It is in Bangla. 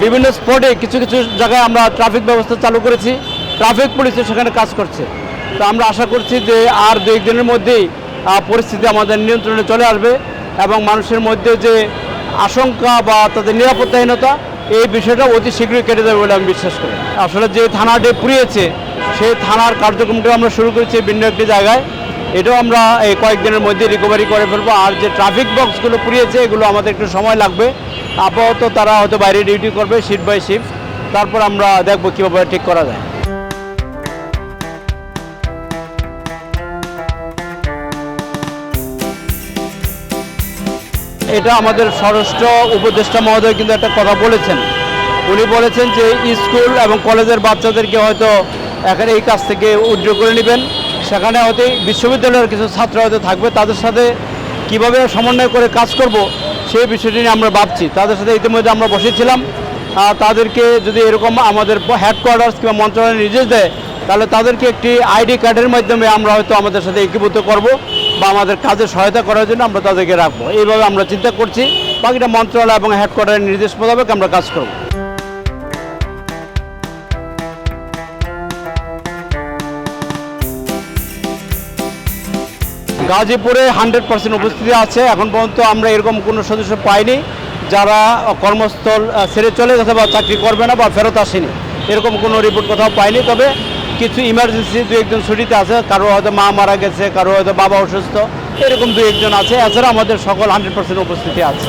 স্পটে কিছু কিছু জায়গায় আমরা ট্রাফিক ব্যবস্থা চালু করেছি। ট্রাফিক পুলিশও সেখানে কাজ করছে। তো আমরা আশা করছি যে আর দু একদিনের মধ্যেই পরিস্থিতি আমাদের নিয়ন্ত্রণে চলে আসবে এবং মানুষের মধ্যে যে আশঙ্কা বা তাদের নিরাপত্তাহীনতা, এই বিষয়টা অতি শীঘ্রই কেটে যাবে বলে আমি বিশ্বাস করি। আসলে যে থানাটি পুড়িয়েছে, সেই থানার কার্যক্রমটা আমরা শুরু করেছি ভিন্ন একটি জায়গায়। এটাও আমরা এই কয়েকদিনের মধ্যে রিকভারি করে ফেলব। আর যে ট্রাফিক বক্সগুলো পুড়িয়েছে, এগুলো আমাদের একটু সময় লাগবে। আপাতত তারা হয়তো বাইরে ডিউটি করবে শিফট বাই শিফট তারপর আমরা দেখব কীভাবে ঠিক করা যায়। এটা আমাদের স্বরাষ্ট্র উপদেষ্টা মহোদয় কিন্তু একটা কথা বলেছেন। উনি বলেছেন যে স্কুল এবং কলেজের বাচ্চাদেরকে হয়তো এখানে এই কাজ থেকে উদ্যোগ করে নেবেন। সেখানে হয়তো বিশ্ববিদ্যালয়ের কিছু ছাত্র হয়তো থাকবে। তাদের সাথে কীভাবে সমন্বয় করে কাজ করব সেই বিষয়টি নিয়ে আমরা ভাবছি। তাদের সাথে ইতিমধ্যে আমরা বসেছিলাম। তাদেরকে যদি এরকম আমাদের হেডকোয়ার্টার্স কিংবা মন্ত্রণালয় নির্দেশ দেয়, তাহলে তাদেরকে একটি আইডি কার্ডের মাধ্যমে আমরা হয়তো আমাদের সাথে একীভূত করব বা আমাদের কাজে সহায়তা করার জন্য আমরা তাদেরকে রাখব। এইভাবে আমরা চিন্তা করছি। বাকিটা মন্ত্রণালয় এবং হেডকোয়ার্টারের নির্দেশ মোতাবেক আমরা কাজ করব। গাজীপুরে হান্ড্রেড পার্সেন্ট উপস্থিতি আছে। এখন পর্যন্ত আমরা এরকম কোনো সদস্য পাইনি। যারা কর্মস্থল ছেড়ে চলে গেছে বা চাকরি করবে না বা ফেরত আসেনি, এরকম কোনো রিপোর্ট কোথাও পাইনি। তবে কিছু ইমার্জেন্সি দু একজন ছুটিতে আছে। কারও হয়তো মা মারা গেছে, কারও হয়তো বাবা অসুস্থ, এরকম দু একজন আছে। এছাড়া আমাদের সকল হান্ড্রেড পার্সেন্ট উপস্থিতি আছে।